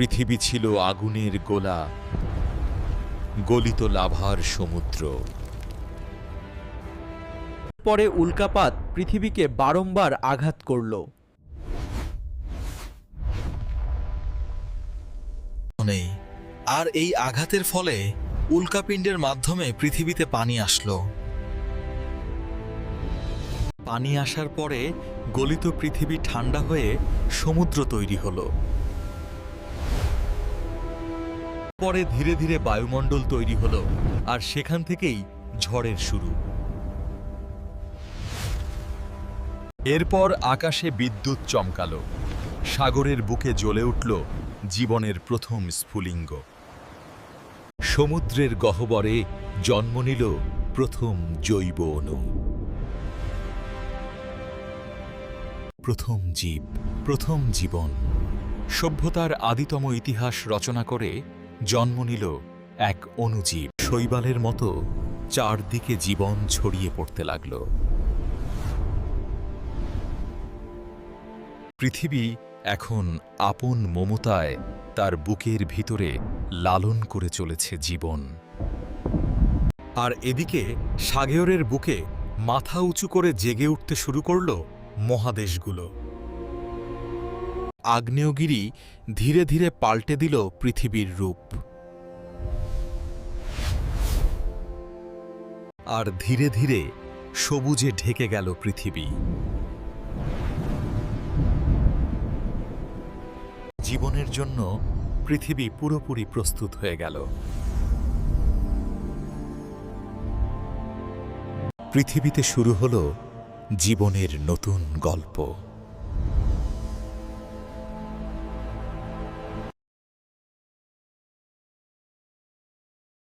পৃথিবী ছিল আগুনের গোলা, গলিত লাভার সমুদ্র। পরে উল্কাপাত পৃথিবীকে বারংবার আঘাত করল। নেই। আর এই আঘাতের ফলে উল্কাপিণ্ডের মাধ্যমে পৃথিবীতে পানি আসলো। পানি আসার পরে গলিত পৃথিবী ঠান্ডা হয়ে সমুদ্র তৈরি হলো। পরে ধীরে ধীরে বায়ুমণ্ডল তৈরি হল, আর সেখান থেকেই ঝড়ের শুরু। এরপর আকাশে বিদ্যুৎ চমকালো, সাগরের বুকে জ্বলে উঠল জীবনের প্রথম স্ফুলিঙ্গ। সমুদ্রের গহ্বরে জন্ম নিল প্রথম জৈব অণু। প্রথম জীব, প্রথম জীবন। সভ্যতার আদিতম ইতিহাস রচনা করে জন্ম নিল এক অণুজীব শৈবালের মতো চারদিকে জীবন ছড়িয়ে পড়তে লাগল। পৃথিবী এখন আপন মমতায় তার বুকের ভিতরে লালন করে চলেছে জীবন। আর এদিকে সাগরের বুকে মাথা উঁচু করে জেগে উঠতে শুরু করল মহাদেশগুলো। আগ্নেয়গিরি ধীরে ধীরে পাল্টে দিল পৃথিবীর রূপ। আর ধীরে ধীরে সবুজে ঢেকে গেল পৃথিবী। জীবনের জন্য পৃথিবী পুরোপুরি প্রস্তুত হয়ে গেল। পৃথিবীতে শুরু হলো জীবনের নতুন গল্প।